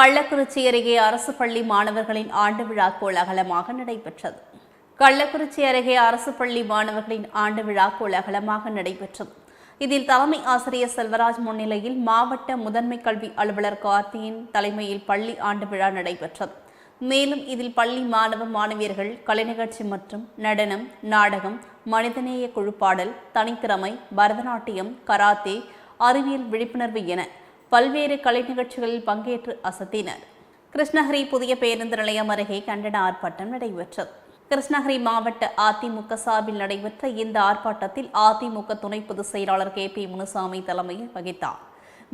கள்ளக்குறிச்சி அருகே அரசு பள்ளி மாணவர்களின் ஆண்டு விழா கோலாகலமாக நடைபெற்றது. கள்ளக்குறிச்சி அருகே அரசு பள்ளி மாணவர்களின் ஆண்டு விழா கோலாகலமாக நடைபெற்றது. இதில் தலைமை ஆசிரியர் செல்வராஜ் முன்னிலையில் மாவட்ட முதன்மை கல்வி அலுவலர் கார்த்தியின் தலைமையில் பள்ளி ஆண்டு விழா நடைபெற்றது. மேலும் இதில் பள்ளி மாணவ மாணவியர்கள் கலைநிகழ்ச்சி மற்றும் நடனம் நாடகம் மனிதநேய குழுப்பாடல் தனித்திறமை பரதநாட்டியம் கராத்தே அறிவியல் விழிப்புணர்வு என பல்வேறு கலை நிகழ்ச்சிகளில் பங்கேற்று அசத்தினர். கிருஷ்ணகிரி புதிய பேருந்து நிலையம் அருகே கண்டன ஆர்ப்பாட்டம் நடைபெற்றது. கிருஷ்ணகிரி மாவட்ட அதிமுக சார்பில் நடைபெற்ற இந்த ஆர்ப்பாட்டத்தில் அதிமுக துணை பொதுச் செயலாளர் கே பி முனுசாமி தலைமையில் வகித்தார்.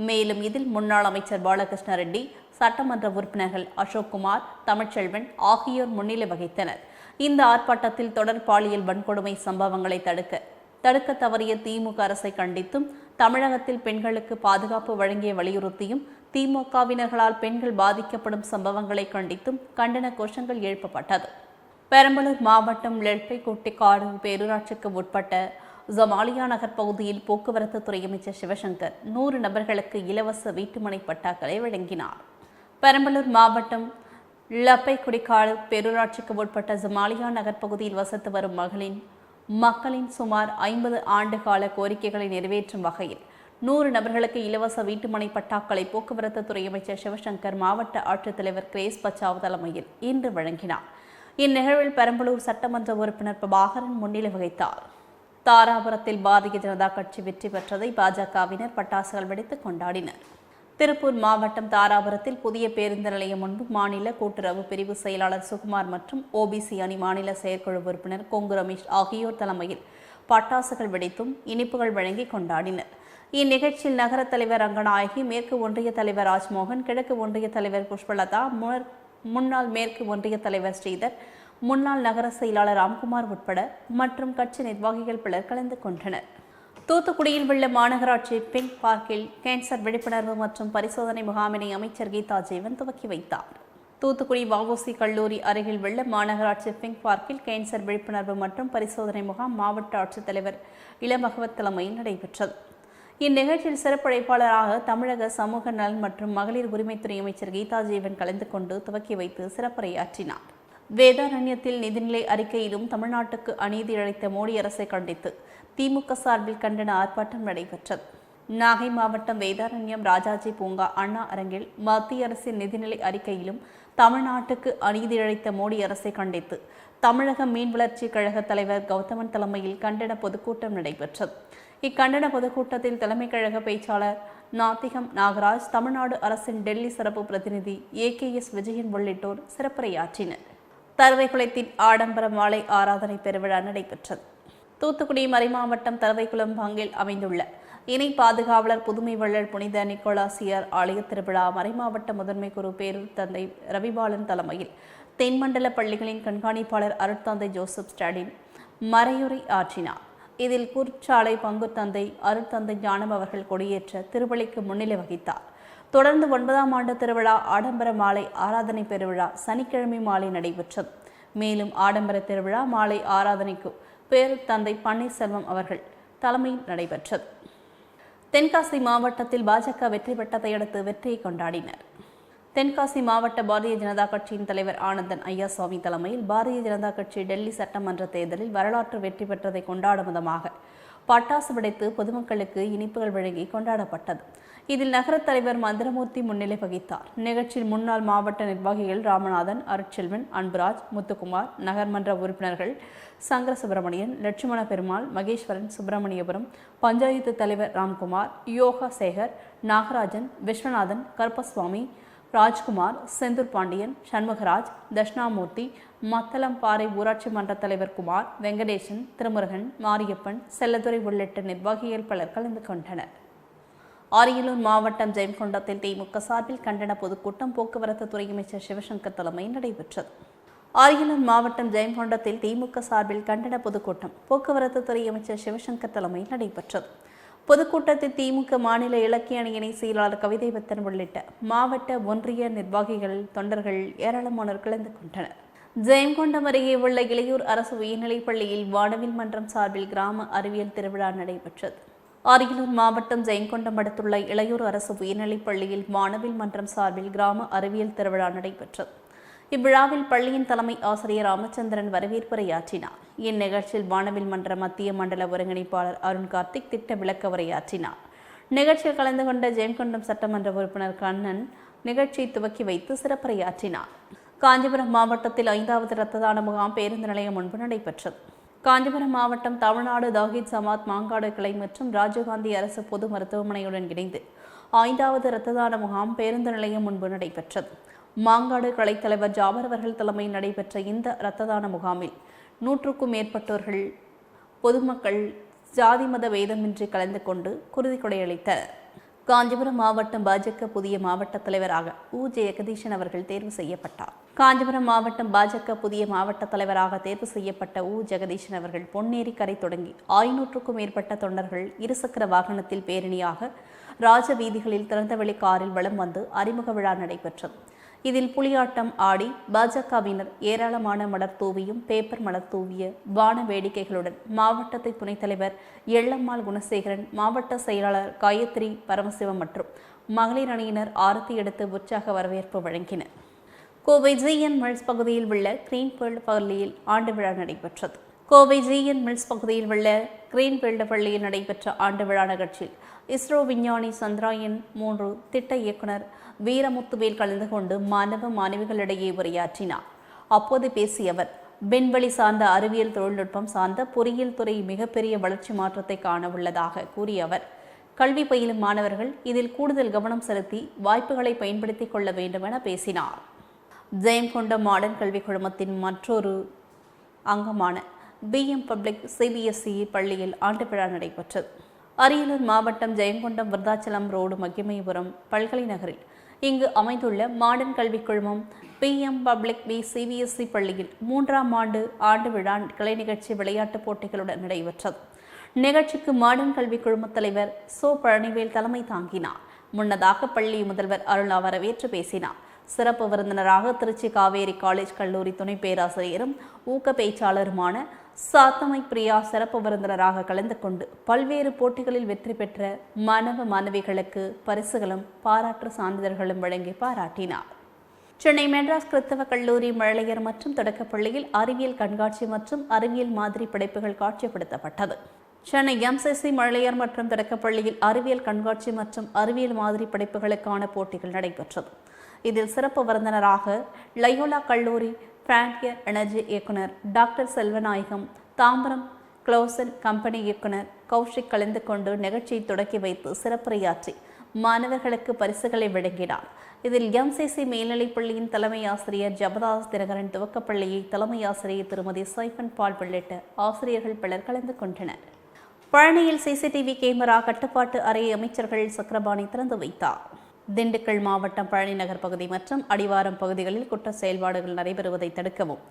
மேலும் இதில் முன்னாள் அமைச்சர் பாலகிருஷ்ண ரெட்டி சட்டமன்ற உறுப்பினர்கள் அசோக்குமார் தமிழ்ச்செல்வன் ஆகியோர் முன்னிலை வகித்தனர். இந்த ஆர்ப்பாட்டத்தில் தொடர் பாலியல் வன்கொடுமை சம்பவங்களை தடுக்க தடுக்க தவறிய திமுக அரசை கண்டித்தும் தமிழகத்தில் பெண்களுக்கு பாதுகாப்பு வழங்கிய வலியுறுத்தியும் திமுகவினர்களால் பெண்கள் பாதிக்கப்படும் சம்பவங்களை கண்டித்தும் கண்டன கோஷங்கள் எழுப்பப்பட்டது. பெரம்பலூர் மாவட்டம் லெல்பை கொட்டிக்காடு பேரூராட்சிக்கு உட்பட்ட ஜமாலியா நகர் பகுதியில் போக்குவரத்து துறை அமைச்சர் சிவசங்கர் நூறு நபர்களுக்கு இலவச வீட்டுமனை பட்டாக்களை வழங்கினார். பெரம்பலூர் மாவட்டம் லப்பைக்குடிக்காடு பேரூராட்சிக்கு உட்பட்ட ஜமாலியா நகர் பகுதியில் வசித்து வரும் மகளின் மக்களின் சுமார் ஐம்பது ஆண்டு கால கோரிக்கைகளை நிறைவேற்றும் வகையில் நூறு நபர்களுக்கு இலவச வீட்டுமனை பட்டாக்களை போக்குவரத்து துறை அமைச்சர் சிவசங்கர் மாவட்ட ஆட்சித்தலைவர் கிரேஸ் பச்சாவ் தலைமையில் இன்று வழங்கினார். இந்நிகழ்வில் பெரம்பலூர் சட்டமன்ற உறுப்பினர் பிரபாகரன் முன்னிலை வகித்தார். தாராபுரத்தில் பாரதிய ஜனதா கட்சி வெற்றி பெற்றதை பாஜகவினர் பட்டாசுகள் வெடித்து கொண்டாடினர். திருப்பூர் மாவட்டம் தாராபுரத்தில் புதிய பேருந்து நிலையம் முன்பு மாநில கூட்டுறவு பிரிவு செயலாளர் சுகுமார் மற்றும் ஓபிசி அணி மாநில செயற்குழு உறுப்பினர் கொங்கு ரமேஷ் ஆகியோர் தலைமையில் பட்டாசுகள் வெடித்தும் இனிப்புகள் வழங்கி கொண்டாடினர். இந்நிகழ்ச்சியில் நகர தலைவர் ரங்கநாயகி மேற்கு ஒன்றிய தலைவர் ராஜ்மோகன் கிழக்கு ஒன்றிய தலைவர் புஷ்பலதா முன்னாள் மேற்கு ஒன்றிய தலைவர் ஸ்ரீதர் முன்னாள் நகர செயலாளர் ராம்குமார் உட்பட மற்றும் கட்சி நிர்வாகிகள் பலர் கலந்து கொண்டனர். தூத்துக்குடியில் உள்ள மாநகராட்சி பிங்க் பார்க்கில் கேன்சர் விழிப்புணர்வு மற்றும் பரிசோதனை முகாமினை அமைச்சர் கீதா ஜீவன் துவக்கி வைத்தார். தூத்துக்குடி வஉசி கல்லூரி அருகில் உள்ள மாநகராட்சி பிங்க் பார்க்கில் கேன்சர் விழிப்புணர்வு மற்றும் பரிசோதனை முகாம் மாவட்ட ஆட்சித்தலைவர் இளமகவத் தலைமையில் நடைபெற்றது. இந்நிகழ்ச்சியில் சிறப்படைப்பாளராக தமிழக சமூக நலன் மற்றும் மகளிர் உரிமைத்துறை அமைச்சர் கீதா ஜீவன் கலந்து கொண்டு துவக்கி வைத்து சிறப்புரையாற்றினார். வேதாரண்யத்தில் நிதிநிலை அறிக்கையிலும் தமிழ்நாட்டுக்கு அநீதி இழைத்த மோடி அரசை கண்டித்து திமுக சார்பில் கண்டன ஆர்ப்பாட்டம் நடைபெற்றது. நாகை மாவட்டம் வேதாரண்யம் ராஜாஜி பூங்கா அண்ணா அரங்கில் மத்திய அரசின் நிதிநிலை அறிக்கையிலும் தமிழ்நாட்டுக்கு அநீதி இழைத்த மோடி அரசை கண்டித்து தமிழக மீன் வளர்ச்சி கழக தலைவர் கௌதமன் தலைமையில் கண்டன பொதுக்கூட்டம் நடைபெற்றது. இக்கண்டன பொதுக்கூட்டத்தில் தலைமை கழக பேச்சாளர் நாத்திகம் நாகராஜ் தமிழ்நாடு அரசின் டெல்லி சிறப்பு பிரதிநிதி ஏ கே எஸ் விஜயன் உள்ளிட்டோர் சிறப்புரையாற்றினர். தருவைக்குளத்தின் ஆடம்பர மாலை ஆராதனை பெருவிழா நடைபெற்றது. தூத்துக்குடி மறைமாவட்டம் தரவைக்குளம் பங்கில் அமைந்துள்ள இணை பாதுகாவலர் புதுமை வள்ளல் புனித நிக்கோலாசியர் ஆலய திருவிழா மறைமாவட்ட முதன்மை குரு பேரூர் தந்தை ரவிபாலன் தலைமையில் தென்மண்டல பள்ளிகளின் கண்காணிப்பாளர் அருட்தந்தை ஜோசப் ஸ்டாலின் மறையுரை ஆற்றினார். இதில் குற்றாலை பங்கு தந்தை அருட்தந்தை ஞானம் அவர்கள் கொடியேற்ற திருவள்ளிக்கு முன்னிலை வகித்தார். தொடர்ந்து ஒன்பதாம் ஆண்டு திருவிழா ஆடம்பர மாலை ஆராதனை பெருவிழா சனிக்கிழமை மாலை நடைபெற்றது. மேலும் ஆடம்பர திருவிழா மாலை ஆராதனைக்கு பேரூர் தந்தை பன்னீர்செல்வம் அவர்கள் தலைமையில் நடைபெற்றது. தென்காசி மாவட்டத்தில் பாஜக வெற்றி பெற்றதை அடுத்து வெற்றியை கொண்டாடினர். தென்காசி மாவட்ட பாரதிய ஜனதா கட்சியின் தலைவர் ஆனந்தன் ஐயாசாமி தலைமையில் பாரதிய ஜனதா கட்சி டெல்லி சட்டமன்ற தேர்தலில் வரலாற்று வெற்றி பெற்றதை கொண்டாடும் விதமாக பட்டாசு வெடித்து பொதுமக்களுக்கு இனிப்புகள் வழங்கி கொண்டாடப்பட்டது. இதில் நகரத் தலைவர் மந்திரமூர்த்தி முன்னிலை வகித்தார். நிகழ்ச்சியில் முன்னாள் மாவட்ட நிர்வாகிகள் ராமநாதன் அருட்செல்வன் அன்புராஜ் முத்துக்குமார் நகர்மன்ற உறுப்பினர்கள் சங்கர சுப்பிரமணியன் லட்சுமண பெருமாள் மகேஸ்வரன் சுப்பிரமணியபுரம் பஞ்சாயத்து தலைவர் ராம்குமார் யோகா சேகர் நாகராஜன் விஸ்வநாதன் கருப்பசுவாமி ராஜ்குமார் செந்தூர் பாண்டியன் சண்முகராஜ் தட்சிணாமூர்த்தி மத்தளம்பாறை ஊராட்சி மன்ற தலைவர் குமார் வெங்கடேசன் திருமுருகன் மாரியப்பன் செல்லதுரை உள்ளிட்ட நிர்வாகிகள் பலர் கலந்து கொண்டனர். அரியலூர் மாவட்டம் ஜெயங்கொண்டத்தில் திமுக சார்பில் கண்டன பொதுக்கூட்டம் போக்குவரத்து துறை அமைச்சர் சிவசங்கர் தலைமையில் நடைபெற்றது. அரியலூர் மாவட்டம் ஜெயங்கொண்டத்தில் திமுக சார்பில் கண்டன பொதுக்கூட்டம் போக்குவரத்து துறை அமைச்சர் சிவசங்கர் தலைமையில் நடைபெற்றது. பொதுக்கூட்டத்தில் திமுக மாநில இலக்கிய அணியினை செயலாளர் கவிதை பத்தன் உள்ளிட்ட மாவட்ட ஒன்றிய நிர்வாகிகள் தொண்டர்கள் ஏராளமானோர் கலந்து கொண்டனர். ஜெயங்கொண்டம் அருகே உள்ள இளையூர் அரசு உயர்நிலைப் பள்ளியில் வானவில் மன்றம் சார்பில் கிராம அறிவியல் திருவிழா நடைபெற்றது. அரியலூர் மாவட்டம் ஜெயங்கொண்டம் அடுத்துள்ள இளையூர் அரசு உயர்நிலைப் பள்ளியில் வானவில் மன்றம் சார்பில் கிராம அறிவியல் திருவிழா நடைபெற்றது. இவ்விழாவில் பள்ளியின் தலைமை ஆசிரியர் ராமச்சந்திரன் வரவேற்புரையாற்றினார். இந்நிகழ்ச்சியில் வானவில் மன்ற மத்திய மண்டல ஒருங்கிணைப்பாளர் அருண் கார்த்திக் திட்ட விளக்க உரையாற்றினார் நிகழ்ச்சியில் கலந்து கொண்ட ஜெயங்கொண்டம் சட்டமன்ற உறுப்பினர் கண்ணன் நிகழ்ச்சியை துவக்கி வைத்து சிறப்புரையாற்றினார். காஞ்சிபுரம் மாவட்டத்தில் ஐந்தாவது இரத்த தான முகாம் பேருந்து நிலையம் முன்பு நடைபெற்றது. காஞ்சிபுரம் மாவட்டம் தமிழ்நாடு தௌஹித் சமாத் மாங்காடு கிளை மற்றும் ராஜீவ்காந்தி அரசு பொது மருத்துவமனையுடன் இணைந்து ஐந்தாவது இரத்த தான முகாம் பேருந்து நிலையம் முன்பு நடைபெற்றது. மாங்காடு கிளை தலைவர் ஜாபர் அவர்கள் தலைமையில் நடைபெற்ற இந்த இரத்த தான முகாமில் நூற்றுக்கும் மேற்பட்டோர்கள் பொதுமக்கள் ஜாதி மத வேதமின்றி கலந்து கொண்டு குருதி கொடையளித்தனர். காஞ்சிபுரம் மாவட்டம் பாஜக புதிய மாவட்ட தலைவராக உ. ஜெயகதீஷன் அவர்கள் தேர்வு செய்யப்பட்டார். காஞ்சிபுரம் மாவட்டம் பாஜக புதிய மாவட்ட தலைவராக தேர்வு செய்யப்பட்ட உ. ஜெகதீஷன் அவர்கள் பொன்னேரி கரை தொடங்கி ஐநூற்றுக்கும் மேற்பட்ட தொண்டர்கள் இருசக்கர வாகனத்தில் பேரணியாக ராஜ வீதிகளில் திறந்தவெளி காரில் வலம் வந்து அறிமுக விழா நடைபெற்றது. இதில் புலியாட்டம் ஆடி பாஜகவினர் ஏராளமான மலர் தூவியும் பேப்பர் மலர் தூவிய வான வேடிக்கைகளுடன் மாவட்டத்தை துணைத் தலைவர் எள்ளம்மாள் குணசேகரன் மாவட்ட செயலாளர் காயத்ரி பரமசிவம் மற்றும் மகளிர் அணியினர் ஆரத்தி எடுத்து உற்சாக வரவேற்பு வழங்கினர். கோவை ஜிஎன் மில்ஸ் பகுதியில் உள்ள கிரீன்பீல்டு பள்ளியில் ஆண்டு விழா நடைபெற்றது. கோவை ஜிஎன் மில்ஸ் பகுதியில் உள்ள கிரீன்பீல்டு பள்ளியில் நடைபெற்ற ஆண்டு விழா நிகழ்ச்சியில் இஸ்ரோ விஞ்ஞானி சந்திராயன் மூன்று திட்ட இயக்குனர் வீரமுத்துவேல் கலந்து கொண்டு மாணவ மாணவிகளிடையே உரையாற்றினார். அப்போது பேசிய அவர் விண்வெளி சார்ந்த அறிவியல் தொழில்நுட்பம் சார்ந்த பொறியியல் துறை மிகப்பெரிய வளர்ச்சி மாற்றத்தை காண உள்ளதாக கூறிய அவர் கல்வி பயிலும் மாணவர்கள் இதில் கூடுதல் கவனம் செலுத்தி வாய்ப்புகளை பயன்படுத்திக் கொள்ள வேண்டும் என பேசினார். ஜெயங்கொண்ட மாடர்ன் கல்விக் குழுமத்தின் மற்றொரு அங்கமான பிஎம் பப்ளிக் சிபிஎஸ்இ பள்ளியில் ஆண்டு விழா நடைபெற்றது. அரியலூர் மாவட்டம் ஜெயங்கொண்டம் விருதாச்சலம் ரோடு மகிமைபுரம் பல்கலை நகரில் இங்கு அமைந்துள்ள மாடர்ன் கல்விக் குழுமம் பிஎம் பப்ளிக் பி சிபிஎஸ்இ பள்ளியில் மூன்றாம் ஆண்டு ஆண்டு விழா கலை நிகழ்ச்சி விளையாட்டுப் போட்டிகளுடன் நடைபெற்றது. நிகழ்ச்சிக்கு மாடர்ன் கல்விக் குழும தலைவர் சோ பழனிவேல் தலைமை தாங்கினார். முன்னதாக பள்ளி முதல்வர் அருளா வரவேற்று பேசினார். சிறப்பு விருந்தினராக திருச்சி காவேரி காலேஜ் கல்லூரி துணை பேராசிரியரும் ஊக்க பேச்சாளருமான சாத்தமை பிரியா சிறப்பு விருந்தினராக கலந்து கொண்டு பல்வேறு போட்டிகளில் வெற்றி பெற்ற மாணவ மாணவிகளுக்கு பரிசுகளும் பாராட்டு சான்றிதழ்களும் வழங்கி பாராட்டினார். சென்னை மெட்ராஸ் கிறிஸ்தவ கல்லூரி மழலையர் மற்றும் தொடக்கப்பள்ளியில் அறிவியல் கண்காட்சி மற்றும் அறிவியல் மாதிரி படைப்புகள் காட்சிப்படுத்தப்பட்டது. சென்னை எம்சிசி மழலையர் மற்றும் தொடக்கப்பள்ளியில் அறிவியல் கண்காட்சி மற்றும் அறிவியல் மாதிரி படைப்புகளுக்கான போட்டிகள் நடைபெற்றது. இதில் சிறப்பு விருந்தினராக லயோலா கல்லூரி பிராண்டியர் எனர்ஜி இயக்குனர் டாக்டர் செல்வநாயகம் தாம்பரம் க்ளோசன் கம்பெனி இயக்குனர் கௌஷிக் கலந்து கொண்டு நிகழ்ச்சியை தொடக்கி வைத்து சிறப்புரையாற்றி மாணவர்களுக்கு பரிசுகளை வழங்கினார். இதில் எம்சிசி மேல்நிலைப் பள்ளியின் தலைமை ஆசிரியர் ஜபதாஸ் தினகரன் துவக்கப்பள்ளியை தலைமை ஆசிரியர் திருமதி சைஃபன் பால் உள்ளிட்ட ஆசிரியர்கள் பலர் கலந்து கொண்டனர். பழனியில் சிசிடிவி கேமரா கட்டுப்பாட்டு அறை அமைச்சர்கள் சக்கரபாணி திறந்து வைத்தார். திண்டுக்கல் மாவட்டம் பழனிநகர் பகுதி மற்றும் அடிவாரம் பகுதிகளில் குற்ற செயல்பாடுகள் நடைபெறுவதை தடுக்கவும்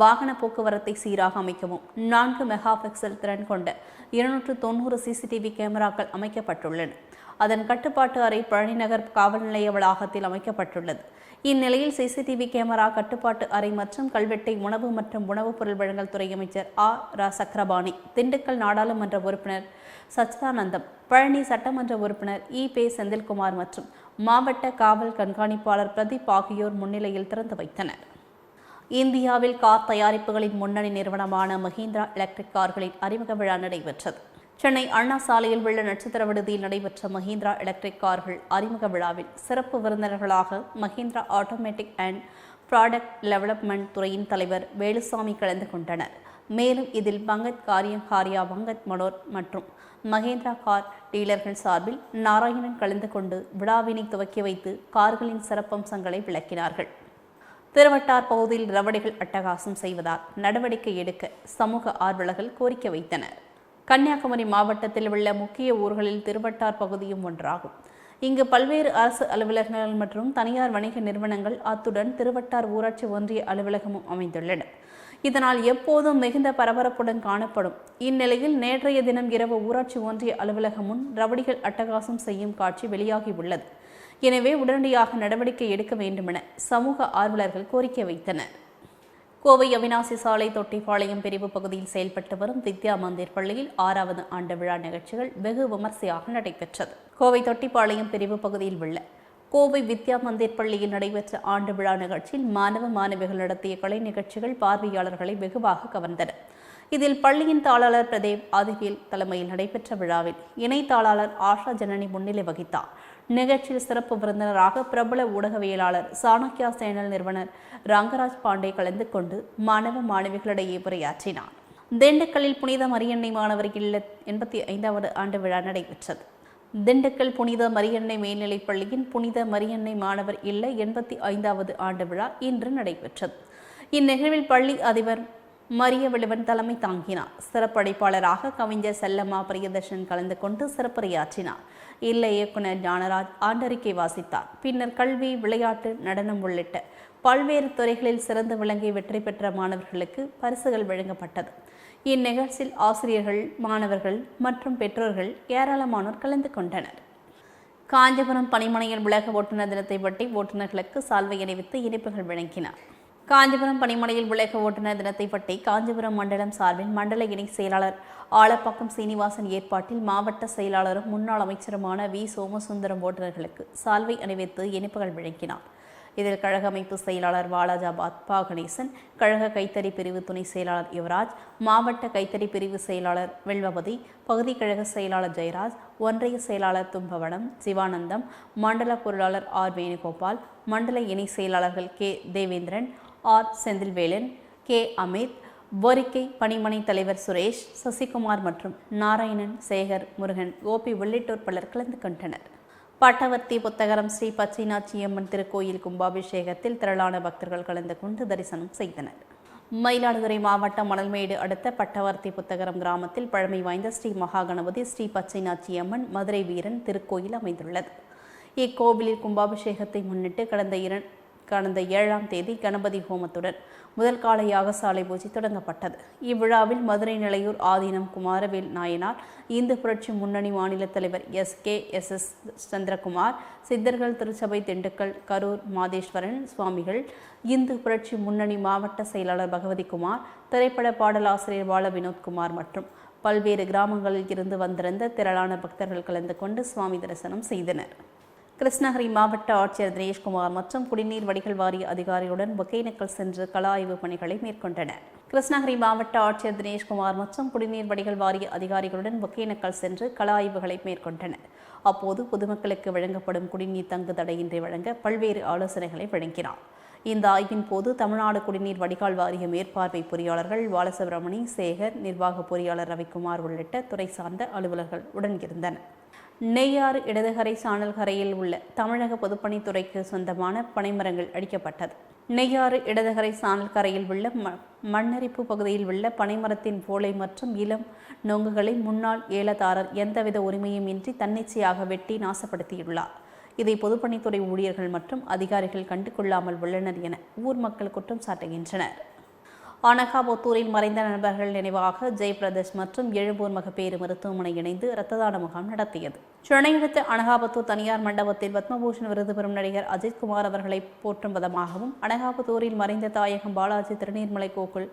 வாகன போக்குவரத்தை சீராக அமைக்கவும் நான்கு மெகா பிக்சல் திறன் கொண்ட இருநூற்று தொண்ணூறு சிசிடிவி கேமராக்கள் அமைக்கப்பட்டுள்ளன. அதன் கட்டுப்பாட்டு அறை பழனிநகர் காவல் நிலைய வளாகத்தில் அமைக்கப்பட்டுள்ளது. இந்நிலையில் சிசிடிவி கேமரா கட்டுப்பாட்டு அறை மற்றும் கல்வெட்டை உணவு மற்றும் உணவுப் பொருள் வழங்கல் துறை அமைச்சர் ஆ. ரா. சக்கரபாணி திண்டுக்கல் நாடாளுமன்ற உறுப்பினர் சச்சிதானந்தம் பழனி சட்டமன்ற உறுப்பினர் இ. பே. செந்தில்குமார் மற்றும் மாவட்ட காவல் கண்காணிப்பாளர் பிரதீப் ஆகியோர் முன்னிலையில் திறந்து வைத்தனர். இந்தியாவில் கார் தயாரிப்புகளின் முன்னணி நிறுவனமான மஹிந்திரா எலக்ட்ரிக் கார்களின் அறிமுக விழா நடைபெற்றது. சென்னை அண்ணா சாலையில் உள்ள நட்சத்திர விடுதியில் நடைபெற்ற மஹிந்திரா எலக்ட்ரிக் கார்கள் அறிமுக விழாவில் சிறப்பு விருந்தினர்களாக Mahindra automatic and product development துறையின் தலைவர் வேலுசாமி கலந்து கொண்டனர். மேலும் இதில் பங்கத் காரியம் காரியா பங்கத் மனோர் மற்றும் மகேந்திரா கார் டீலர்கள் சார்பில் நாராயணன் கலந்து கொண்டு விழாவினை துவக்கி வைத்து கார்களின் சிறப்பம்சங்களை விளக்கினார்கள். திருவட்டார் பகுதியில் ரவடிகள் அட்டகாசம் செய்வதால் நடவடிக்கை எடுக்க சமூக ஆர்வலர்கள் கோரிக்கை வைத்தனர். கன்னியாகுமரி மாவட்டத்தில் உள்ள முக்கிய ஊர்களில் திருவட்டார் பகுதியும் ஒன்றாகும். இங்கு பல்வேறு அரசு அலுவலகங்கள் மற்றும் தனியார் வணிக நிறுவனங்கள் அத்துடன் திருவட்டார் ஊராட்சி ஒன்றிய அலுவலகமும் அமைந்துள்ளன. இதனால் எப்போதும் மிகுந்த பரபரப்புடன் காணப்படும். இந்நிலையில் நேற்றைய தினம் இரவு ஊராட்சி ஒன்றிய அலுவலகம் முன் ரவடிகள் அட்டகாசம் செய்யும் காட்சி வெளியாகியுள்ளது. எனவே உடனடியாக நடவடிக்கை எடுக்க வேண்டுமென சமூக ஆர்வலர்கள் கோரிக்கை வைத்தனர். கோவை அவினாசி சாலை தொட்டிப்பாளையம் பிரிவு பகுதியில் செயல்பட்டு வரும் வித்யா மந்திர் பள்ளியில் ஆறாவது ஆண்டு விழா நிகழ்ச்சிகள் வெகு விமர்சையாக நடைபெற்றது. கோவை தொட்டிப்பாளையம் பிரிவு பகுதியில் உள்ள கோவை வித்யா மந்திர் பள்ளியில் நடைபெற்ற ஆண்டு விழா நிகழ்ச்சியில் மாணவ மாணவிகள் நடத்திய கலை நிகழ்ச்சிகள் பார்வையாளர்களை வெகுவாக கவர்ந்தன. இதில் பள்ளியின் தாளாளர் பிரதேவ் ஆதிவேல் தலைமையில் நடைபெற்ற விழாவில் இணை தாளாளர் ஆஷா ஜனனி முன்னிலை வகித்தார். நிகழ்ச்சியில் சிறப்பு விருந்தினராக பிரபல ஊடகவியலாளர் சாணக்கியா சேனல் நிறுவனர் ரங்கராஜ் பாண்டே கலந்து கொண்டு மாணவ மாணவிகளிடையே உரையாற்றினார். திண்டுக்கல்லில் புனித மரியன்னை மாணவர் இல்ல எண்பத்தி ஐந்தாவது ஆண்டு விழா நடைபெற்றது. திண்டுக்கல் புனித மரியன்னை மேல்நிலைப் பள்ளியின் புனித மரியன்னை மாணவர் இல்லை எண்பத்தி ஐந்தாவது ஆண்டு விழா இன்று நடைபெற்றது. இந்நிகழ்வில் பள்ளி அதிபர் மரிய விழுவன் தலைமை தாங்கினார். சிறப்படைப்பாளராக கவிஞர் செல்லம்மா பிரியதர்ஷன் கலந்து கொண்டு சிறப்புரையாற்றினார். இல்ல இயக்குனர் ஞானராஜ் ஆண்டறிக்கை வாசித்தார். பின்னர் கல்வி விளையாட்டு நடனம் உள்ளிட்ட பல்வேறு துறைகளில் சிறந்து விளங்கி வெற்றி பெற்ற மாணவர்களுக்கு பரிசுகள் வழங்கப்பட்டது. இந்நிகழ்ச்சியில் ஆசிரியர்கள் மாணவர்கள் மற்றும் பெற்றோர்கள் ஏராளமானோர் கலந்து கொண்டனர். காஞ்சிபுரம் பணிமனையில் உலக ஓட்டுநர் தினத்தை ஒட்டி ஓட்டுநர்களுக்கு சால்வை அணிவித்து இனிப்புகள் வழங்கினார். காஞ்சிபுரம் பணிமனையில் உலக ஓட்டுநர் தினத்தை ஒட்டி காஞ்சிபுரம் மண்டலம் சார்பில் மண்டல இணை செயலாளர் ஆலப்பாக்கம் சீனிவாசன் ஏற்பாட்டில் மாவட்ட செயலாளரும் முன்னாள் அமைச்சருமான வி. சோமசுந்தரம் ஓட்டுநர்களுக்கு சால்வை அணிவித்து இனிப்புகள் வழங்கினார். இதில் கழக அமைப்பு செயலாளர் வாலாஜாபாத் பா கணேசன் கழக கைத்தறி பிரிவு துணை செயலாளர் யுவராஜ் மாவட்ட கைத்தறி பிரிவு செயலாளர் வெல்வபதி பகுதி கழக செயலாளர் ஜெயராஜ் ஒன்றிய செயலாளர் தும்பவனம் சிவானந்தம் மண்டல பொருளாளர் ஆர் வேணுகோபால் மண்டல இணை செயலாளர்கள் K Devendran R Senthilvelan K Amit போரிக்கை பணிமனை தலைவர் சுரேஷ் சசிகுமார் மற்றும் நாராயணன் சேகர் முருகன் கோபி உள்ளிட்டோர் பலர் கலந்து கொண்டனர். பட்டவர்த்தி புத்தகரம் ஸ்ரீ பச்சைநாச்சியம்மன் திருக்கோயில் கும்பாபிஷேகத்தில் திரளான பக்தர்கள் கலந்து கொண்டு தரிசனம் செய்தனர். மயிலாடுதுறை மாவட்டம் மணல்மேடு அடுத்த பட்டவர்த்தி புத்தகரம் கிராமத்தில் பழமை வாய்ந்த ஸ்ரீ மகாகணபதி ஸ்ரீ பச்சைநாச்சியம்மன் மதுரை வீரன் திருக்கோயில் அமைந்துள்ளது. இக்கோவிலில் கும்பாபிஷேகத்தை முன்னிட்டு கடந்த இரண் கடந்த ஏழாம் தேதி கணபதி ஹோமத்துடன் முதல் கால யாகசாலை பூஜை தொடங்கப்பட்டது. இவ்விழாவில் மதுரை நிலையூர் ஆதீனம் குமாரவேல் நாயனார் இந்து புரட்சி முன்னணி மாநில தலைவர் S. K. S. S. Chandrakumar சித்தர்கள் திருச்சபை திண்டுக்கல் கரூர் மாதேஸ்வரன் சுவாமிகள் இந்து புரட்சி முன்னணி மாவட்ட செயலாளர் பகவதிக்குமார் திரைப்பட பாடலாசிரியர் பால வினோத்குமார் மற்றும் பல்வேறு கிராமங்களில் இருந்து வந்திருந்த திரளான பக்தர்கள் கலந்து கொண்டு சுவாமி தரிசனம் செய்தனர். கிருஷ்ணகிரி மாவட்ட ஆட்சியர் தினேஷ்குமார் மற்றும் குடிநீர் வடிகள் வாரிய அதிகாரிகளுடன் ஒகேனக்கல் சென்று கள ஆய்வு பணிகளை மேற்கொண்டனர். கிருஷ்ணகிரி மாவட்ட ஆட்சியர் தினேஷ்குமார் மற்றும் குடிநீர் வடிகள் வாரிய அதிகாரிகளுடன் ஒகேனக்கல் சென்று கள ஆய்வுகளை மேற்கொண்டனர். அப்போது பொதுமக்களுக்கு வழங்கப்படும் குடிநீர் தங்கு தடையின்றி வழங்க பல்வேறு ஆலோசனைகளை வழங்கினார். இந்த ஆய்வின் போது தமிழ்நாடு குடிநீர் வடிகால் வாரிய மேற்பார்வை பொறியாளர்கள் பாலசுப்ரமணி சேகர் நிர்வாக பொறியாளர் ரவிக்குமார் உள்ளிட்ட துறை சார்ந்த அலுவலர்கள் உடன் இருந்தனர் நெய்யாறு இடதுகரை சானல்கரையில் உள்ள தமிழக பொதுப்பணித்துறைக்கு சொந்தமான பனைமரங்கள் அடிக்கப்பட்டது. நெய்யாறு இடதுகரை சானல்கரையில் உள்ள ம மண்ணரிப்பு பகுதியில் உள்ள பனைமரத்தின் போலை மற்றும் இளம் நொங்குகளை முன்னாள் ஏலதாரர் எந்தவித உரிமையும் இன்றி தன்னிச்சையாக வெட்டி நாசப்படுத்தியுள்ளார். இதை பொதுப்பணித்துறை ஊழியர்கள் மற்றும் அதிகாரிகள் கண்டுகொள்ளாமல் உள்ளனர் என ஊர் மக்கள் குற்றம் சாட்டுகின்றனர். அனகாபுத்தூரில் மறைந்த நண்பர்கள் நினைவாக ஜெய் பிரதேஷ் மற்றும் எழும்பூர் மகப்பேறு மருத்துவமனை இணைந்து இரத்த தான முகாம் நடத்தியது. சென்னை அடுத்த அனகாபுத்தூர் தனியார் மண்டபத்தில் பத்மபூஷன் விருது பெறும் நடிகர் அஜித்குமார் அவர்களை போற்றும் விதமாகவும் அனகாபுத்தூரில் மறைந்த தாயகம் பாலாஜி திருநீர்மலை கோகுல்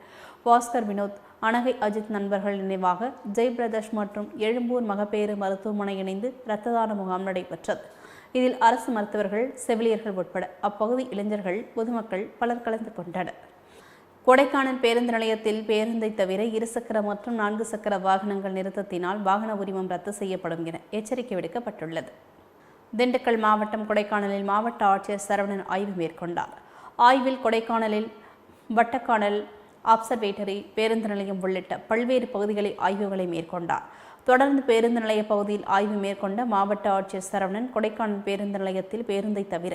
பாஸ்கர் வினோத் அனகை அஜித் நண்பர்கள் நினைவாக ஜெயபிரதேஷ் மற்றும் எழும்பூர் மகப்பேறு மருத்துவமனை இணைந்து இரத்த தான முகாம் நடைபெற்றது. இதில் அரசு மருத்துவர்கள் செவிலியர்கள் உட்பட அப்பகுதி இளைஞர்கள் பொதுமக்கள் பலர் கலந்து கொண்டனர். கொடைக்கானல் பேருந்து நிலையத்தில் பேருந்தை தவிர இருசக்கர மற்றும் நான்கு சக்கர வாகனங்கள் நிறுத்தத்தினால் வாகன உரிமம் ரத்து செய்யப்படும் என எச்சரிக்கை விடுக்கப்பட்டுள்ளது. திண்டுக்கல் மாவட்டம் கொடைக்கானலில் மாவட்ட ஆட்சியர் சரவணன் ஆய்வு மேற்கொண்டார். ஆய்வில் கொடைக்கானலில் வட்டக்கானல் ஆப்சர்வேட்டரி பேருந்து நிலையம் உள்ளிட்ட பல்வேறு பகுதிகளில் ஆய்வுகளை மேற்கொண்டார். தொடர்ந்து பேருந்து நிலைய பகுதியில் ஆய்வு மேற்கொண்ட மாவட்ட ஆட்சியர் சரவணன் கொடைக்கானல் பேருந்து நிலையத்தில் பேருந்தை தவிர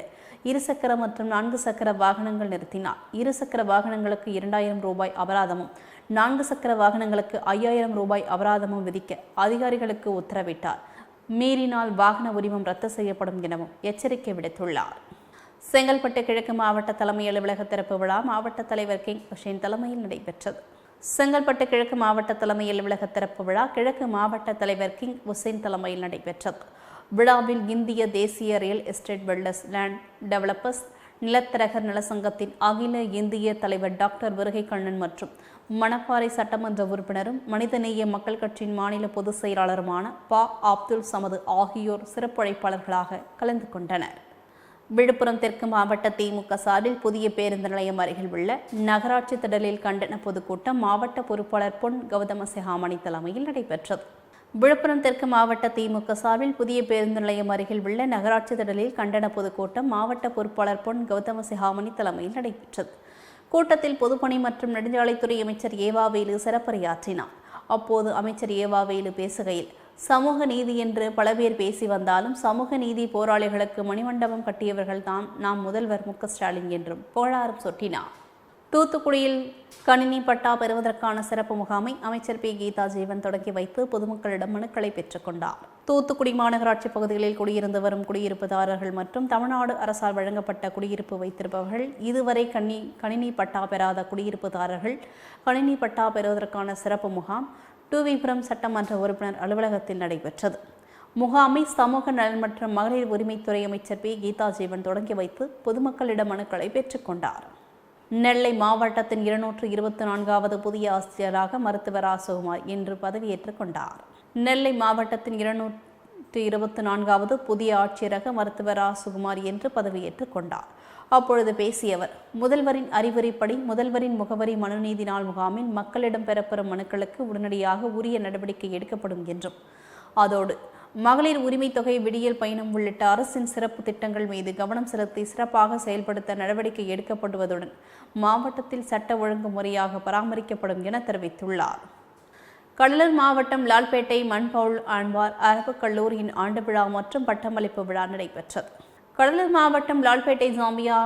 இருசக்கர மற்றும் நான்கு சக்கர வாகனங்கள் நிறுத்தினார். இருசக்கர வாகனங்களுக்கு இரண்டாயிரம் ரூபாய் அபராதமும் நான்கு சக்கர வாகனங்களுக்கு ஐயாயிரம் ரூபாய் அபராதமும் விதிக்க அதிகாரிகளுக்கு உத்தரவிட்டார். மீறினால் வாகன உரிமம் ரத்து செய்யப்படும் எனவும் எச்சரிக்கை விடுத்துள்ளார். செங்கல்பட்டு கிழக்கு மாவட்ட தலைமை அலுவலக திறப்பு விழா மாவட்ட தலைவர் கிங் ஹுசேன் தலைமையில் நடைபெற்றது. செங்கல்பட்டு கிழக்கு மாவட்ட தலைமை அலுவலக திறப்பு விழா கிழக்கு மாவட்ட தலைவர் கிங் உசேன் தலைமையில் நடைபெற்றது. விழாவில் இந்திய தேசிய ரியல் எஸ்டேட் வெல்லஸ் லேண்ட் டெவலப்பர்ஸ் நிலத்தரகர் நலசங்கத்தின் அகில இந்திய தலைவர் டாக்டர் வருகை கண்ணன் மற்றும் மணப்பாறை சட்டமன்ற உறுப்பினரும் மனிதநேய மக்கள் கட்சியின் மாநில பொதுச் செயலாளருமான பா. அப்துல் சமது ஆகியோர் சிறப்புழைப்பாளர்களாக கலந்து கொண்டனர். விழுப்புரம் தெற்கு மாவட்ட திமுக சார்பில் புதிய பேருந்து நிலையம் அருகில் உள்ள நகராட்சி திடலில் கண்டன பொதுக்கூட்டம் மாவட்ட பொறுப்பாளர் பொன் கௌதம சிஹாமணி தலைமையில் நடைபெற்றது. விழுப்புரம் தெற்கு மாவட்ட திமுக சார்பில் புதிய பேருந்து நிலையம் அருகில் உள்ள நகராட்சி திடலில் கண்டன பொதுக்கூட்டம் மாவட்ட பொறுப்பாளர் பொன் கௌதம சிஹாமணி தலைமையில் நடைபெற்றது. கூட்டத்தில் பொதுப்பணி மற்றும் நெடுஞ்சாலைத்துறை அமைச்சர் ஏவாவேலு சிறப்புரையாற்றினார். அப்போது அமைச்சர் ஏவாவேலு பேசுகையில் சமூக நீதி என்று பல பேர் பேசி வந்தாலும் சமூக நீதி போராளிகளுக்கு மணிமண்டபம் கட்டியவர்கள் தான் நாம் முதல்வர் மு ஸ்டாலின் என்றும் புகழாரம் சொட்டினார். தூத்துக்குடியில் கணினி பட்டா பெறுவதற்கான சிறப்பு முகாமை அமைச்சர் பி. கீதா ஜீவன் தொடங்கி வைத்து பொதுமக்களிடம் மனுக்களை பெற்றுக்கொண்டார் தூத்துக்குடி மாநகராட்சி பகுதிகளில் குடியிருந்து வரும் குடியிருப்புதாரர்கள் மற்றும் தமிழ்நாடு அரசால் வழங்கப்பட்ட குடியிருப்பு வைத்திருப்பவர்கள் இதுவரை கணி கணினி பட்டா பெறாத குடியிருப்புதாரர்கள் கணினி பட்டா பெறுவதற்கான சிறப்பு முகாம் டூவிபுரம் சட்டமன்ற உறுப்பினர் அலுவலகத்தில் நடைபெற்றது. முகாமை சமூக நலன் மற்றும் மகளிர் உரிமைத்துறை அமைச்சர் பி. கீதா ஜீவன் தொடங்கி வைத்து பொதுமக்களிடம் மனுக்களை பெற்றுக்கொண்டார் நெல்லை மாவட்டத்தின் இருநூற்று இருபத்தி நான்காவது புதிய ஆசிரியராக மருத்துவர் ராசகுமார் இன்று பதவியேற்றுக் கொண்டார். நெல்லை மாவட்டத்தின் இருநூற்று இருபத்தி நான்காவது புதிய ஆட்சியராக மருத்துவர் ராசகுமார் என்று பதவியேற்றுக் கொண்டார். அப்பொழுது பேசியவர் முதல்வரின் அறிவுரைப்படி முதல்வரின் முகவரி மனுநீதி நாள் முகாமில் மக்களிடம் பெறப்பெறும் மனுக்களுக்கு உடனடியாக உரிய நடவடிக்கை எடுக்கப்படும் என்றும் அதோடு மகளிர் உரிமை தொகை விடியல் பயணம் உள்ளிட்ட அரசின் சிறப்பு திட்டங்கள் மீது கவனம் செலுத்தி சிறப்பாக செயல்படுத்த நடவடிக்கை எடுக்கப்படுவதுடன் மாவட்டத்தில் சட்ட ஒழுங்கு முறையாக பராமரிக்கப்படும் என தெரிவித்துள்ளார். கடலூர் மாவட்டம் லால்பேட்டை மண்பவுல் ஆழ்வார் அரபு கல்லூரியின் ஆண்டு விழா மற்றும் பட்டமளிப்பு விழா நடைபெற்றது. கடலூர் மாவட்டம் லால்பேட்டை ஜாம்பியா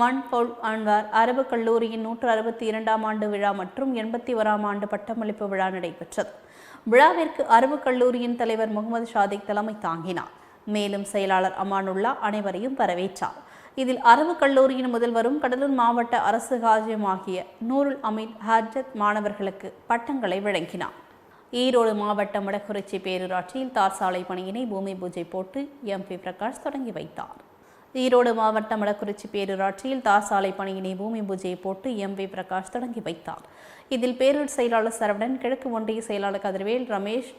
மண் பவுல் ஆழ்வார் அரபு கல்லூரியின் நூற்று அறுபத்தி இரண்டாம் ஆண்டு விழா மற்றும் எண்பத்தி ஓராம் ஆண்டு பட்டமளிப்பு விழா நடைபெற்றது. விழாவிற்கு அரபு கல்லூரியின் தலைவர் முகமது ஷாதிக் தலைமை தாங்கினார். மேலும் செயலாளர் அமானுல்லா அனைவரையும் வரவேற்றார். இதில் அரபு கல்லூரியின் முதல்வரும் கடலூர் மாவட்ட அரசு காஜியமாகிய நூருல் அமீன் ஹர்ஜத் மாணவர்களுக்கு பட்டங்களை வழங்கினார். ஈரோடு மாவட்டம் வடகுறிச்சி பேரூராட்சியில் தார் சாலை பணியினை பூமி பூஜை போட்டு எம் பி பிரகாஷ் தொடங்கி வைத்தார். ஈரோடு மாவட்டம் மடக்குறிச்சி பேரூராட்சியில் தாசாலை சாலை பணியினை பூமி பூஜையை போட்டு எம் வி பிரகாஷ் தொடங்கி வைத்தார். இதில் பேரூர் செயலாளர் சரவணன் கிழக்கு ஒன்றிய செயலாளர் கதிர்வேல் ரமேஷ்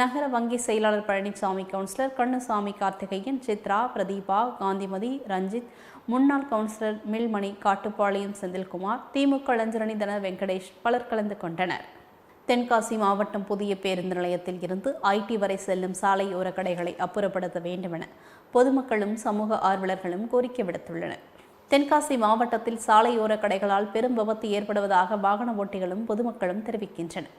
நகர வங்கி செயலாளர் பழனிசாமி கவுன்சிலர் கண்ணுசாமி கார்த்திகேயன் சித்ரா பிரதீபா காந்திமதி ரஞ்சித் முன்னாள் கவுன்சிலர் மில்மணி காட்டுப்பாளையம் செந்தில்குமார் திமுக இளைஞரணி தன வெங்கடேஷ் பலர் கலந்து கொண்டனர். தென்காசி மாவட்டம் புதிய பேருந்து நிலையத்தில் இருந்து ஐடி வரை செல்லும் சாலையோர கடைகளை அப்புறப்படுத்த வேண்டுமென பொதுமக்களும் சமூக ஆர்வலர்களும் கோரிக்கை விடுத்துள்ளனர். தென்காசி மாவட்டத்தில் சாலையோர கடைகளால் பெரும் விபத்து ஏற்படுவதாக வாகன ஓட்டிகளும் பொதுமக்களும் தெரிவிக்கின்றனர்.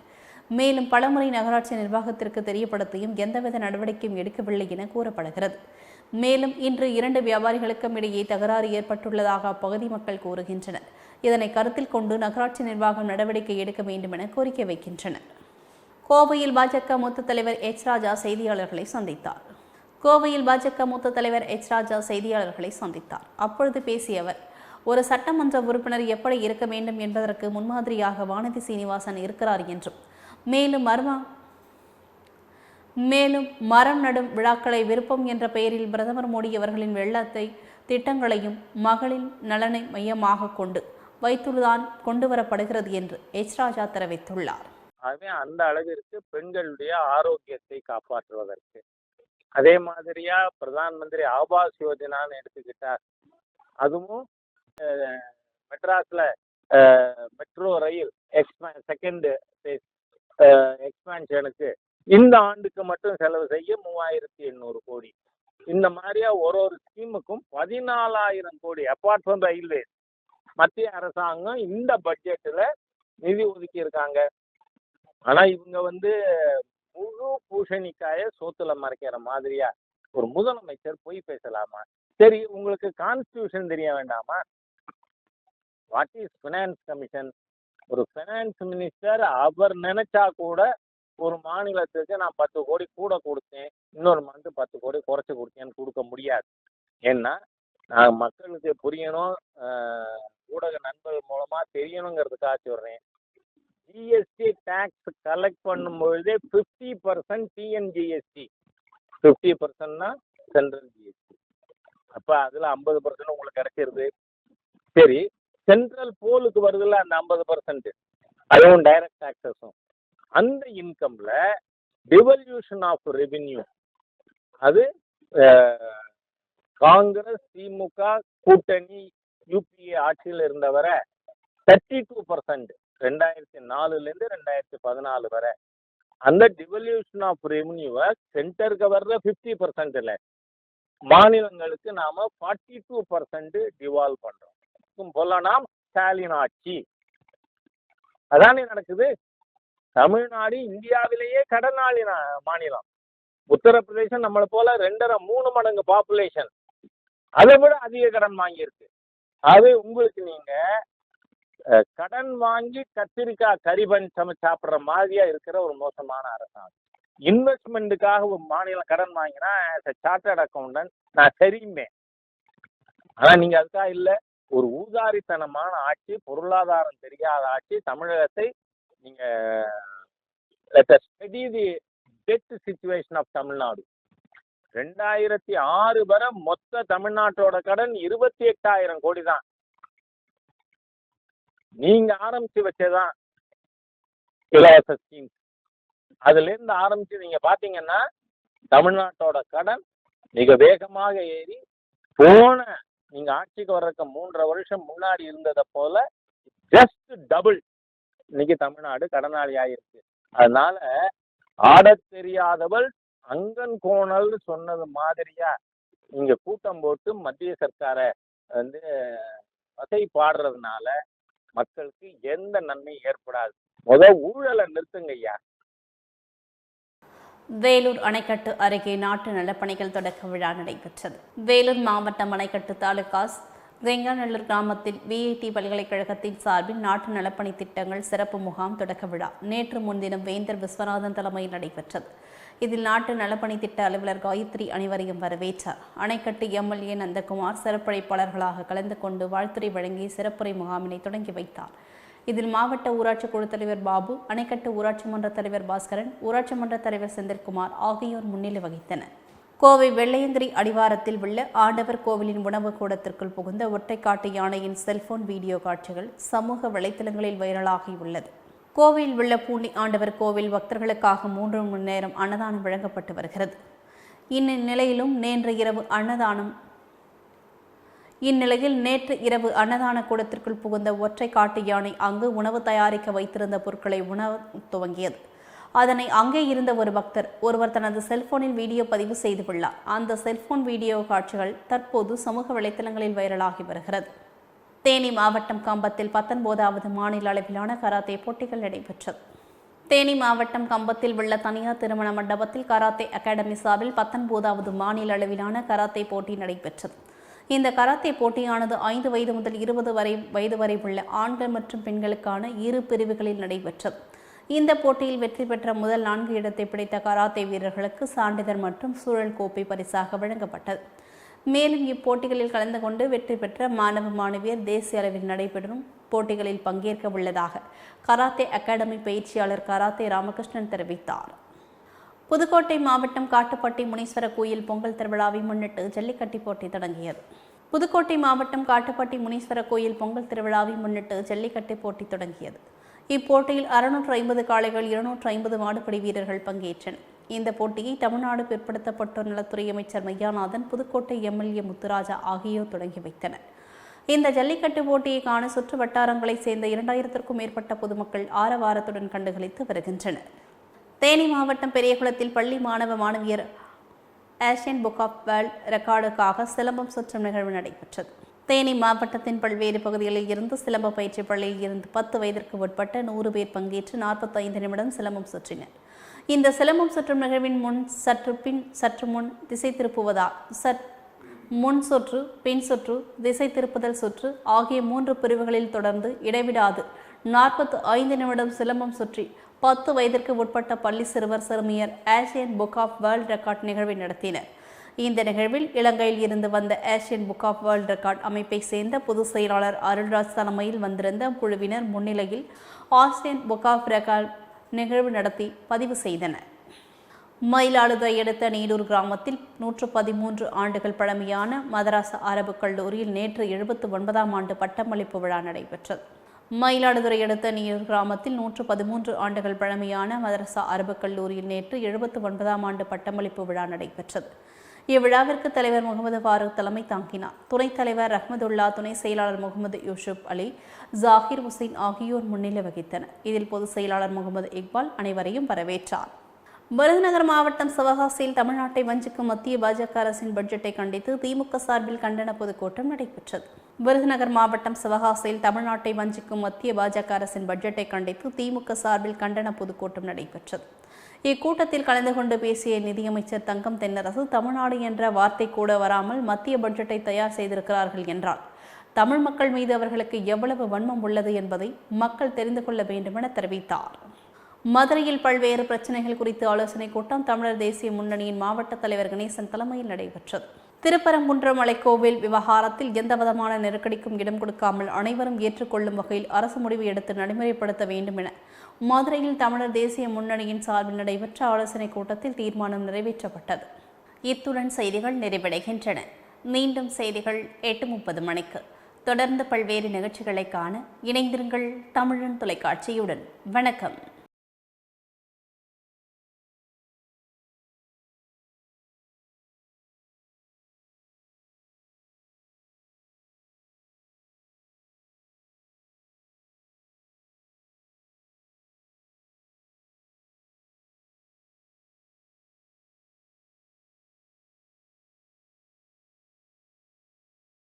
மேலும் பலமுறை நகராட்சி நிர்வாகத்திற்கு தெரியப்படுத்தியும் எந்தவித நடவடிக்கையும் எடுக்கவில்லை என கூறப்படுகிறது. மேலும் இன்று இரண்டு வியாபாரிகளுக்கும் இடையே தகராறு ஏற்பட்டுள்ளதாக அப்பகுதி மக்கள் கூறுகின்றனர். இதனை கருத்தில் கொண்டு நகராட்சி நிர்வாகம் நடவடிக்கை எடுக்க வேண்டும் என கோரிக்கை வைக்கின்றனர். கோவையில் பாஜக மூத்த தலைவர் எச். ராஜா செய்தியாளர்களை சந்தித்தார். கோவையில் பாஜக மூத்த தலைவர் எச் ராஜா செய்தியாளர்களை சந்தித்தார். அப்பொழுது பேசிய அவர் ஒரு சட்டமன்ற உறுப்பினர் எப்படி இருக்க வேண்டும் என்பதற்கு முன்மாதிரியாக வானதி சீனிவாசன் இருக்கிறார் என்றும் மேலும் மர்மா மேலும் மரம் நடும் விழாக்களை விருப்பம் என்ற பெயரில் பிரதமர் மோடி அவர்களின் வெள்ளத்தை திட்டங்களையும் மகளின் நலனை மையமாக கொண்டு வைத்துதான் கொண்டு வரப்படுகிறது என்று எச் ராஜா தெரிவித்துள்ளார். ஆகவே அந்த அளவிற்கு பெண்களுடைய ஆரோக்கியத்தை காப்பாற்றுவதற்கு அதே மாதிரியா பிரதான் மந்திரி ஆபாஸ் யோஜனான்னு எடுத்துக்கிட்டார். அதுவும் மெட்ராஸில் மெட்ராஸ்ல மெட்ரோ ரயில் எக்ஸ்பே செகண்ட் ஃபேஸ் எக்ஸ்பேன்ஷனுக்கு இந்த ஆண்டுக்கு மட்டும் செலவு செய்ய மூவாயிரத்தி எண்ணூறு கோடி. இந்த மாதிரியா ஒரு ஒரு ஸ்கீமுக்கும் பதினாலாயிரம் கோடி. அப்பார்ட் ஃப்ரம் ரயில்வே மத்திய அரசாங்கம் இந்த பட்ஜெட்டில் நிதி ஒதுக்கி இருக்காங்க ஆனால் இவங்க வந்து முழு பூசணிக்காய சோத்துல மறைக்கிற மாதிரியா? ஒரு முதலமைச்சர் பொய் பேசலாமா? சரி உங்களுக்கு கான்ஸ்டியூஷன் தெரிய வேண்டாமா? வாட் இஸ் ஃபினான்ஸ் கமிஷன் ஒரு ஃபினான்ஸ் மினிஸ்டர் அவர் நினைச்சா கூட ஒரு மாநிலத்துக்கு நான் பத்து கோடி கூட கொடுத்தேன். இன்னொரு மந்த் பத்து கோடி குறைச்சு கொடுத்தேன்னு கொடுக்க முடியாது. ஏன்னா நான் மக்களுக்கு புரியணும் ஊடக நண்பர்கள் மூலமா தெரியணுங்கிறதுக்காக சொல்றேன். ஜிஎஸ்டி டேக்ஸ் கலெக்ட் பண்ணும்பொழுதே ஃபிஃப்டி பர்சன்ட் டிஎன்ஜிஎஸ்டி ஃபிஃப்டி பர்சன்ட்னா சென்ட்ரல் ஜிஎஸ்டி அப்போ அதில் ஐம்பது பர்சன்ட் உங்களுக்கு கிடைச்சிருது. சரி சென்ட்ரல் போலுக்கு வருதுல்ல அந்த ஐம்பது பர்சன்ட் அதுவும் டைரக்ட் டாக்ஸஸும் அந்த இன்கம்ல டிவல்யூஷன் ஆஃப் ரெவின்யூ அது காங்கிரஸ் திமுக கூட்டணி யூபிஏ ஆட்சியில் இருந்தவரை தேர்ட்டி டூ பர்சன்ட் ரெண்டாயிரத்தி நாலுலேருந்து ரெண்டாயிரத்தி பதினாலு வரை அந்த டிவல்யூஷன் ஆஃப் ரெவன்யூவை சென்டருக்கு வர்ற ஃபிஃப்டி பர்சன்ட் மாநிலங்களுக்கு நாம ஃபார்ட்டி டூ பர்சன்ட் டிவால்வ் பண்றோம். போல ஸ்டாலின் ஆட்சி. அதானே நடக்குது? தமிழ்நாடு இந்தியாவிலேயே கடனாளி மாநிலம். உத்தரப்பிரதேசம் நம்மளை போல ரெண்டரை மூணு மடங்கு பாப்புலேஷன் அதை விட அதிக கடன் வாங்கியிருக்கு. அது உங்களுக்கு நீங்க கடன் வாங்கி கத்திரிக்காய் கறிபன் சமை சாப்பிட்ற மாதிரியா இருக்கிற ஒரு மோசமான அரசாங்கம். இன்வெஸ்ட்மெண்ட்டுக்காக ஒரு மாநிலம் கடன் வாங்கினா சார்ட்டர்ட் அக்கௌண்டன்ட் நான் சரியுமே ஆனா நீங்க அதுக்காக இல்ல. ஒரு ஊதாரித்தனமான ஆட்சி பொருளாதாரம் தெரியாத ஆட்சி தமிழகத்தை நீங்க study the dead situation of Tamil Nadu ரெண்டாயிரத்தி ஆறு வரை மொத்த தமிழ்நாட்டோட கடன் இருபத்தி எட்டாயிரம் கோடி தான். நீங்க ஆரம்பிச்சு வச்சதான் இலவச ஸ்கீம் அதுல இருந்து ஆரம்பிச்சு நீங்க பாத்தீங்கன்னா தமிழ்நாட்டோட கடன் மிக வேகமாக ஏறி போன நீங்க ஆட்சிக்கு வர்றதுக்கு மூன்றரை வருஷம் முன்னாடி இருந்ததை போல ஜஸ்ட் டபுள் இன்னைக்கு தமிழ்நாடு கடனாளி ஆயிருக்கு. அதனால ஆட தெரியாதவள் அங்கன் கோணல்னு சொன்னது மாதிரியா இங்க கூட்டம் போட்டு மத்திய சர்க்காரை வந்து வசை பாடுறதுனால மக்களுக்கு எந்த நன்மையும் ஏற்படாது. முத ஊழலை நிறுத்துங்க ஐயா. வேலூர் அணைக்கட்டு அருகே நாட்டு நலப்பணிகள் தொடக்க விழா நடைபெற்றது. வேலூர் மாவட்டம் அணைக்கட்டு தாலுகாஸ் வெங்காநல்லூர் கிராமத்தில் விஐடி பல்கலைக்கழகத்தின் சார்பில் நாட்டு நலப்பணி திட்டங்கள் சிறப்பு முகாம் தொடக்க விழா. நேற்று முன்தினம் வேந்தர் விஸ்வநாதன் தலைமையில் நடைபெற்றது. இதில் நாட்டு நலப்பணி திட்ட அலுவலர் காயத்ரி அனைவரையும் வரவேற்றார் அணைக்கட்டு எம்எல்ஏ நந்தகுமார் சிறப்பழைப்பாளர்களாக கலந்து கொண்டு வாழ்த்துறை வழங்கி சிறப்புரை முகாமினை தொடங்கி வைத்தார். இதில் மாவட்ட ஊராட்சி குழு தலைவர் பாபு அணைக்கட்டு ஊராட்சி மன்ற தலைவர் பாஸ்கரன் ஊராட்சி மன்ற தலைவர் செந்தில்குமார் ஆகியோர் முன்னிலை வகித்தனர். கோவை வெள்ளையங்கிரி அடிவாரத்தில் உள்ள ஆண்டவர் கோவிலின் உணவு கூடத்திற்குள் புகுந்த ஒற்றைக்காட்டு யானையின் செல்போன் வீடியோ காட்சிகள் சமூக வலைத்தளங்களில் வைரலாகியுள்ளது கோவையில் உள்ள பூண்டி ஆண்டவர் கோவில் பக்தர்களுக்காக மூன்று மணி நேரம் அன்னதானம் வழங்கப்பட்டு வருகிறது. இந்நிலையிலும் நேற்று இரவு அன்னதானம் இந்நிலையில் நேற்று இரவு அன்னதான கூடத்திற்குள் புகுந்த ஒற்றை காட்டு யானை அங்கு உணவு தயாரிக்க வைத்திருந்த பொருட்களை உணவு துவங்கியது. அதனை அங்கே இருந்த ஒரு பக்தர் ஒருவர் தனது செல்போனில் வீடியோ பதிவு செய்துள்ளார் அந்த செல்போன் வீடியோ காட்சிகள் தற்போது சமூக வலைத்தளங்களில் வைரலாகி வருகிறது. தேனி மாவட்டம் கம்பத்தில் பத்தொன்பதாவது மாநில அளவிலான கராத்தே போட்டிகள் நடைபெற்றது. தேனி மாவட்டம் கம்பத்தில் உள்ள தனியார் திருமண மண்டபத்தில் கராத்தே அகாடமி சார்பில் பத்தொன்பதாவது மாநில அளவிலான கராத்தே போட்டி நடைபெற்றது. இந்த கராத்தே போட்டியானது ஐந்து வயது முதல் இருபது வரை வயது வரை உள்ள ஆண்கள் மற்றும் பெண்களுக்கான இரு பிரிவுகளில் நடைபெற்றது. இந்த போட்டியில் வெற்றி பெற்ற முதல் நான்கு இடத்தை பிடித்த கராத்தே வீரர்களுக்கு சான்றிதழ் மற்றும் சூழல் கோப்பை பரிசாக வழங்கப்பட்டது. மேலும் இப்போட்டிகளில் கலந்து கொண்டு வெற்றி பெற்ற மாணவ மாணவியர் தேசிய அளவில் நடைபெறும் போட்டிகளில் பங்கேற்க உள்ளதாக கராத்தே அகாடமி பயிற்சியாளர் கராத்தே ராமகிருஷ்ணன் தெரிவித்தார். புதுக்கோட்டை மாவட்டம் காட்டுப்பட்டி முனீஸ்வர கோயில் பொங்கல் திருவிழாவை முன்னிட்டு ஜல்லிக்கட்டு போட்டி தொடங்கியது. புதுக்கோட்டை மாவட்டம் காட்டுப்பட்டி முனீஸ்வர கோயில் பொங்கல் திருவிழாவை முன்னிட்டு ஜல்லிக்கட்டு போட்டி தொடங்கியது. இப்போட்டியில் அறுநூற்று ஐம்பது காளைகள் இருநூற்று ஐம்பது மாடுபடி வீரர்கள் பங்கேற்றனர். இந்த போட்டியை தமிழ்நாடு பிற்படுத்தப்பட்டோர் நலத்துறை அமைச்சர் மையாநாதன் புதுக்கோட்டை எம்எல்ஏ முத்துராஜா ஆகியோர் தொடங்கி வைத்தனர். இந்த ஜல்லிக்கட்டு போட்டியை காண சுற்று வட்டாரங்களைச் சேர்ந்த இரண்டாயிரத்திற்கும் மேற்பட்ட பொதுமக்கள் ஆரவாரத்துடன் கண்டுகளித்து வருகின்றனர். தேனி மாவட்டம் பெரியகுளத்தில் பள்ளி மாணவ மாணவியர் ஏஷியன் புக் ஆஃப் வேர்ல்ட் ரெக்கார்டுக்காக சிலம்பம் சுற்றும் நிகழ்வு நடைபெற்றது. தேனி மாவட்டத்தின் பல்வேறு பகுதிகளில் இருந்து சிலம்ப பயிற்சி பள்ளியில் இருந்து பத்து வயதிற்கு உட்பட்ட நூறு பேர் பங்கேற்று நாற்பத்தைந்து நிமிடம் சிலம்பம் சுற்றினர். இந்த சிலம்பம் சுற்றும் நிகழ்வின் முன் சற்று பின் சற்று முன் திசை திருப்புவதா? சற் முன் சுற்று பின் சுற்று திசை திருப்புதல் சுற்று ஆகிய மூன்று பிரிவுகளில் தொடர்ந்து இடைவிடாது. நாற்பத்து ஐந்து நிமிடம் சிலம்பம் சுற்றி பத்து வயதிற்கு உட்பட்ட பள்ளி சிறுவர் சிறுமியர் Asian book of world record நிகழ்வை நடத்தினர். இந்த நிகழ்வில் இலங்கையில் இருந்து வந்த Asian book of world record அமைப்பை சேர்ந்த பொதுச் செயலாளர் அருள்ராஜ் தலைமையில் வந்திருந்த குழுவினர் முன்னிலையில் ஆசியன் புக் ஆஃப் ரெக்கார்ட் நிகழ்வு நடத்தி பதிவு செய்தனர் மயிலாடுதுறை அடுத்த நீடூர் கிராமத்தில் நூற்று பதிமூன்று ஆண்டுகள் பழமையான மதராச அரபு கல்லூரியில் நேற்று எழுபத்து ஒன்பதாம் ஆண்டு பட்டமளிப்பு விழா நடைபெற்றது. மயிலாடுதுறை அடுத்த நீடூர் கிராமத்தில் நூற்று பதிமூன்று ஆண்டுகள் பழமையான மதரசா அரபு கல்லூரியில் நேற்று எழுபத்து ஒன்பதாம் ஆண்டு பட்டமளிப்பு விழா நடைபெற்றது. இவ்விழாவிற்கு தலைவர் முகமது ஃபாரூக் தலைமை தாங்கினார். துணைத் தலைவர் ரஹ்மதுல்லா துணை செயலாளர் முகமது யூசுப் அலி ஜாகிர் ஹுசைன் ஆகியோர் முன்னிலை வகித்தனர். இதில் பொதுச் செயலாளர் முகமது இக்பால் அனைவரையும் வரவேற்றார். விருதுநகர் மாவட்டம் சிவகாசியில் தமிழ்நாட்டை வஞ்சிக்கும் மத்திய பாஜக அரசின் பட்ஜெட்டை கண்டித்து திமுக சார்பில் கண்டன பொதுக்கூட்டம் நடைபெற்றது. விருதுநகர் மாவட்டம் சிவகாசியில் தமிழ்நாட்டை வஞ்சிக்கும் மத்திய பாஜக அரசின் பட்ஜெட்டை கண்டித்து திமுக சார்பில் கண்டன பொதுக்கூட்டம் நடைபெற்றது. இக்கூட்டத்தில் கலந்து கொண்டு பேசிய நிதியமைச்சர் தங்கம் தென்னரசு தமிழ்நாடு என்ற வார்த்தை கூட வராமல் மத்திய பட்ஜெட்டை தயார் செய்திருக்கிறார்கள் என்றார். தமிழ் மக்கள் மீது அவர்களுக்கு எவ்வளவு வன்மம் உள்ளது என்பதை மக்கள் தெரிந்து கொள்ள வேண்டுமென தெரிவித்தார். மதுரையில் பல்வேறு பிரச்சனைகள் குறித்து ஆலோசனைக் கூட்டம் தமிழர் தேசிய முன்னணியின் மாவட்ட தலைவர் கணேசன் தலைமையில் நடைபெற்றது. திருப்பரங்குன்றம் மலைக்கோவில் விவகாரத்தில் எந்தவிதமான நெருக்கடிக்கும் இடம் கொடுக்காமல் அனைவரும் ஏற்றுக்கொள்ளும் வகையில் அரசு முடிவு எடுத்து நடைமுறைப்படுத்த வேண்டும் என மதுரையில் தமிழர் தேசிய முன்னணியின் சார்பில் நடைபெற்ற ஆலோசனைக் கூட்டத்தில் தீர்மானம் நிறைவேற்றப்பட்டது. இத்துடன் செய்திகள் நிறைவடைகின்றன. மீண்டும் செய்திகள் எட்டு முப்பது மணிக்கு. தொடர்ந்து பல்வேறு நிகழ்ச்சிகளை காண இணைந்திருங்கள் தமிழன் தொலைக்காட்சியுடன். வணக்கம்.